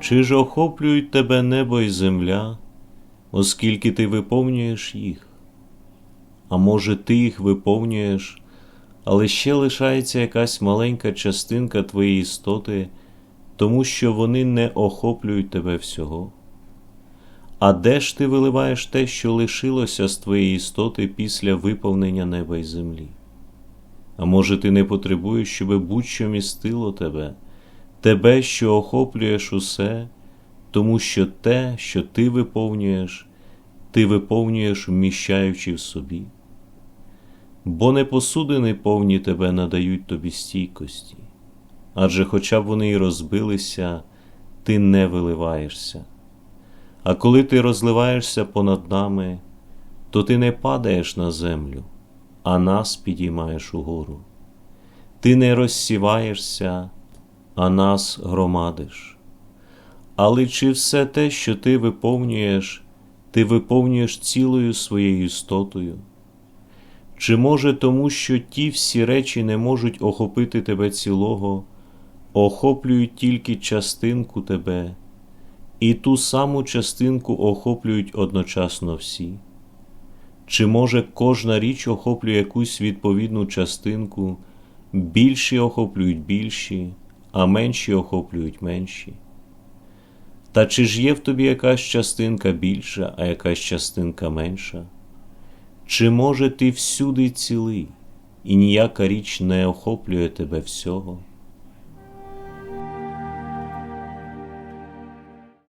Чи ж охоплюють тебе небо і земля, оскільки ти виповнюєш їх? А може, ти їх виповнюєш, але ще лишається якась маленька частинка твоєї істоти, тому що вони не охоплюють тебе всього? А де ж ти виливаєш те, що лишилося з твоєї істоти після виповнення неба й землі? А може, ти не потребуєш, щоби будь-що містило тебе, тебе, що охоплюєш усе, тому що те, що ти виповнюєш, ти виповнюєш, вміщаючи в собі? Бо не посудини повні тебе надають тобі стійкості, адже хоча б вони й розбилися, ти не виливаєшся. А коли ти розливаєшся понад нами, то ти не падаєш на землю, а нас підіймаєш угору. Ти не розсіваєшся, а нас громадиш. Але чи все те, що ти виповнюєш, ти виповнюєш цілою своєю істотою? Чи може тому, що ті всі речі не можуть охопити тебе цілого, охоплюють тільки частинку тебе, і ту саму частинку охоплюють одночасно всі? Чи може кожна річ охоплює якусь відповідну частинку, більші охоплюють більші, а менші охоплюють менші? Та чи ж є в тобі якась частинка більша, а якась частинка менша? Чи може ти всюди цілий, і ніяка річ не охоплює тебе всього?